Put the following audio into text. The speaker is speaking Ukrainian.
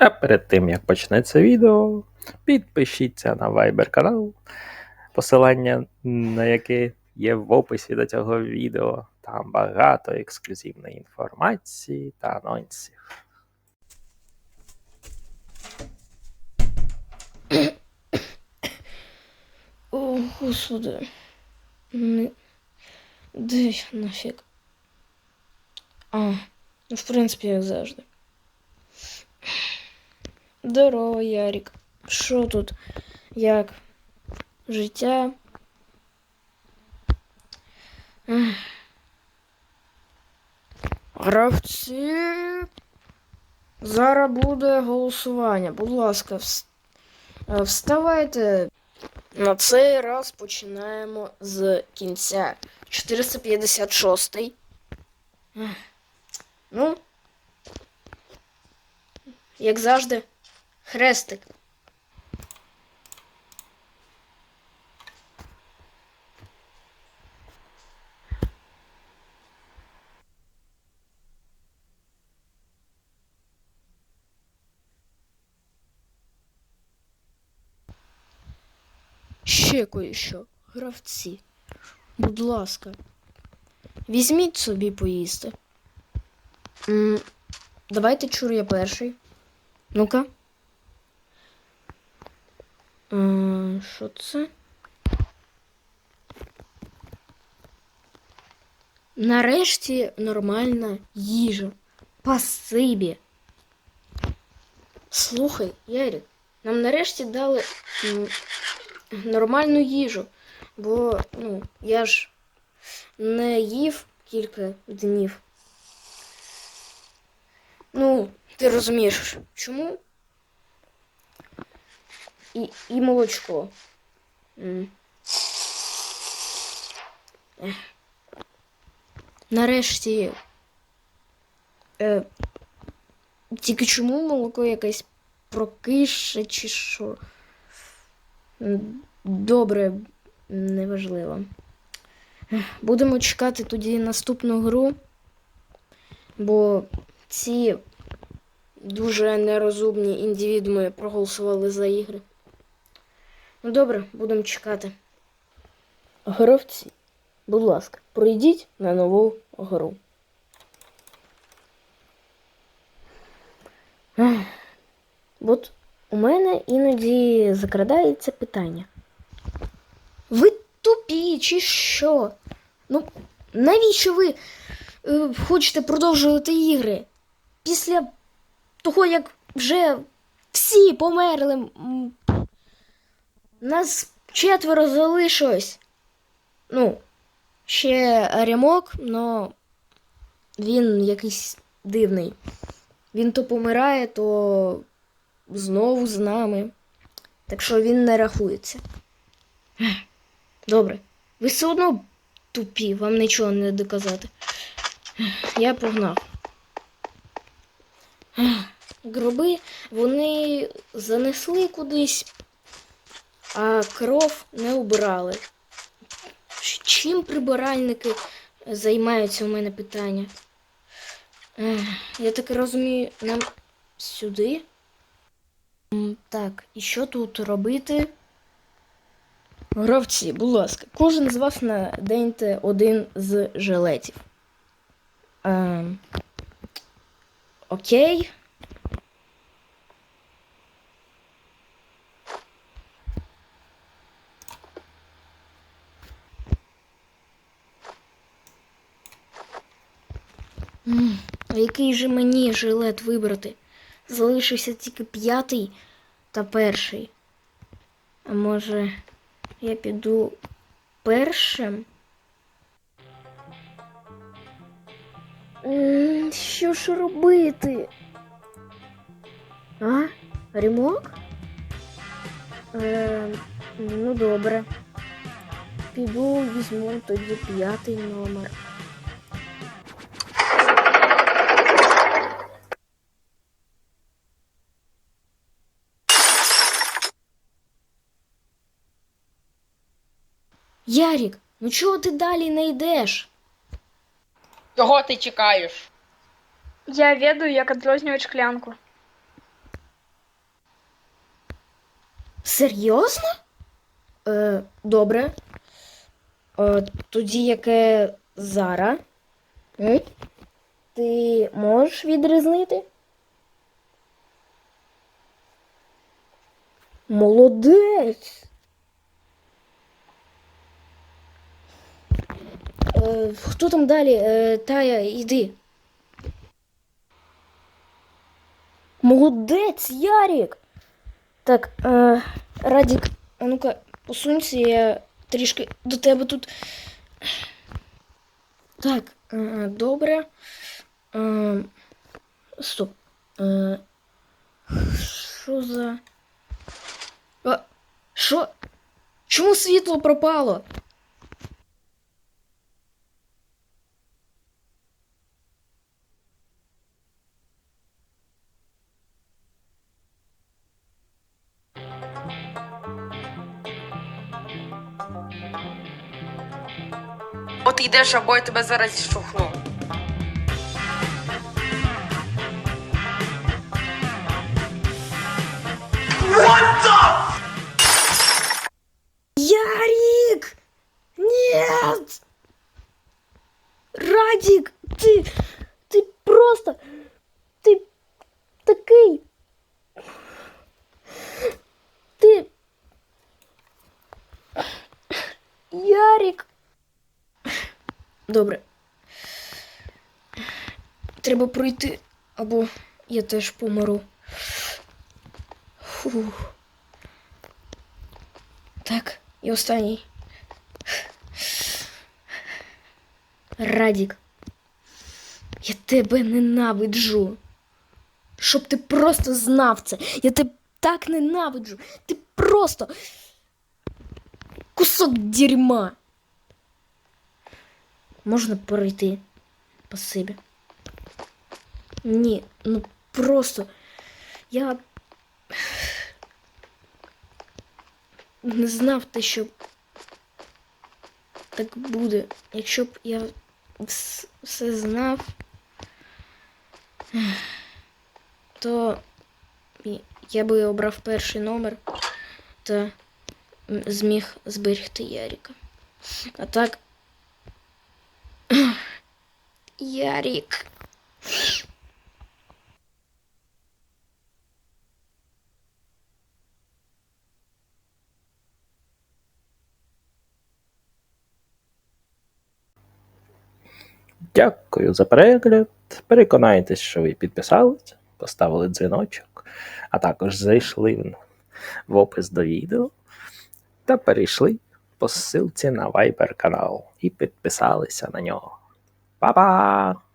А перед тим як почнеться відео, підпишіться на Viber канал, посилання на яке є в описі до цього відео. Там багато ексклюзивної інформації та анонсів. О, господи. Де нафіг? А, ну, в принципі, як завжди. Здорово, Ярік. Що тут? Як? Життя? Гравці. Зараз буде голосування. Будь ласка, е, вставайте. На цей раз починаємо з кінця. 456. Ну, як завжди, хрестик. Ще кое-що, гравці. Будь ласка, візьміть собі поїсти. М, давайте чур я перший. Ну-ка. Е, Що це? Нарешті нормальна їжа. Пасибі. Слухай, Ярік, нам нарешті дали нормальну їжу. Бо, ну, я ж не їв кілька днів. Ну, ти розумієш, чому? І, і молочко. М. Нарешті. Е, тільки чому молоко якесь прокише чи що? Добре, неважливо. Будемо чекати тоді наступну гру, бо ці дуже нерозумні індивідуми проголосували за ігри. Ну добре, будемо чекати. Гравці, будь ласка, пройдіть на нову гру. От у мене іноді закрадається питання. Ви тупі чи що? Ну, навіщо ви е, хочете продовжувати ігри? Після того, як вже всі померли. Нас четверо залишилось. Ну, ще ремок, но він якийсь дивний. Він то помирає, то знову з нами. Так що він не рахується. Добре. Ви все одно тупі, вам нічого не доказати. Я погнав. Гроби вони занесли кудись, а кров не убирали. Чим прибиральники займаються у мене питання? Я так розумію, нам сюди. Так, і що тут робити? Гравці, будь ласка, кожен з вас наденьте один з жилетів. Ем, окей. А Який же мені жилет вибрати? Залишився тільки п'ятий та перший. А може, я піду першим? Що ж робити? А? Ремок? Е, ну добре. Піду візьму тоді п'ятий номер. Ярік, ну чого ти далі не йдеш? Чого ти чекаєш? Я ведаю, як адрознювати шклянку. Серйозно? Е, добре. Е, тоді яке Зара? М? Ти можеш відрізнити? Молодець. Е, хто там далі? Е, Тая, йди. Молодець, Ярік. Так, е, Радік, а ну-ка, посунься, я трішки до тебе тут. Так, е, добре. Е, стоп. Е, що за. А, що? Чому світло пропало? От йдеш, або я тебе зараз штовхну. Ярик! Нет! Радик, ты, ты просто, ты такий, ти, Ярик. Добре. Треба пройти, або я теж помру. Фух. Так, і останній. Радік. Я тебе ненавиджу. Щоб ти просто знав це. Я тебе так ненавиджу. Ти просто кусок дерьма. Можна перейти. Спасибі. Ні, ну просто. Я не знав те, що так буде. Якщо б я все знав, то я би обрав перший номер та зміг зберегти Яріка. А так. Ярік. Дякую за перегляд. Переконайтесь, що ви підписались, поставили дзвіночок, а також зайшли в опис до відео та перейшли по ссылці на Viber канал і підписалися на нього. 爸爸